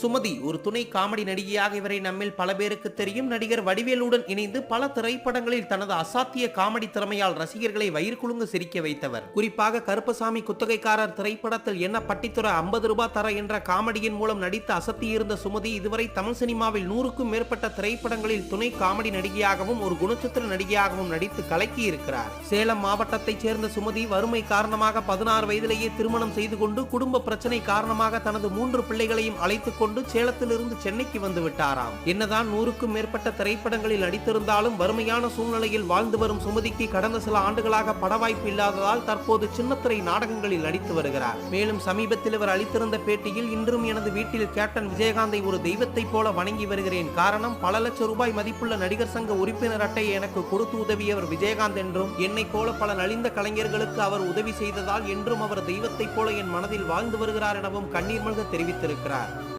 சுமதி ஒரு துணை காமெடி நடிகையாக இவரை நம்மில் பல பேருக்கு தெரியும். நடிகர் வடிவேலுடன் இணைந்து பல திரைப்படங்களில் தனது அசாத்திய காமெடி திறமையால் ரசிகர்களை வயிறு குலுங்க சிரிக்க வைத்தவர். குறிப்பாக கருப்பசாமி குத்தகைக்காரர் திரைப்படத்தில் என்ன பட்டித்துறை ஐம்பது ரூபாய் தர என்ற காமெடியின் மூலம் நடித்து அசத்தியிருந்த சுமதி இதுவரை தமிழ் சினிமாவில் நூறுக்கும் மேற்பட்ட திரைப்படங்களில் துணை காமெடி நடிகையாகவும் ஒரு குணச்சித்திர நடிகையாகவும் நடித்து கலக்கி இருக்கிறார் சேலம் மாவட்டத்தைச் சேர்ந்த சுமதி வறுமை காரணமாக பதினாறு வயதிலேயே திருமணம் செய்து கொண்டு குடும்ப பிரச்சனை காரணமாக தனது மூன்று பிள்ளைகளையும் அழைத்துக் கொண்டு சேலத்திலிருந்து சென்னைக்கு வந்து விட்டாராம். என்னதான் நூறுக்கும் மேற்பட்ட திரைப்படங்களில் நடித்திருந்தாலும் வறுமையான சூழ்நிலையில் வாழ்ந்து வரும் சுமதிக்கு கடந்த சில ஆண்டுகளாக பட வாய்ப்பு இல்லாததால் தற்போது சின்னத்திரை நாடகங்களில் நடித்து வருகிறார். மேலும் சமீபத்தில் இவர் அளித்திருந்த பேட்டியில் இன்றும் எனது வீட்டில் கேப்டன் விஜயகாந்தை ஒரு தெய்வத்தைப் போல வணங்கி வருகிறேன். காரணம் பல லட்சம் ரூபாய் மதிப்புள்ள நடிகர் சங்க உறுப்பினர் அட்டையை எனக்கு கொடுத்து உதவியவர் விஜயகாந்த் என்றும் என்னைப் போல பல நலிந்த கலைஞர்களுக்கு அவர் உதவி செய்ததால் என்றும் அவர் தெய்வத்தைப் போல என் மனதில் வாழ்ந்து வருகிறார் எனவும் கண்ணீர் மல்க தெரிவித்திருக்கிறார்.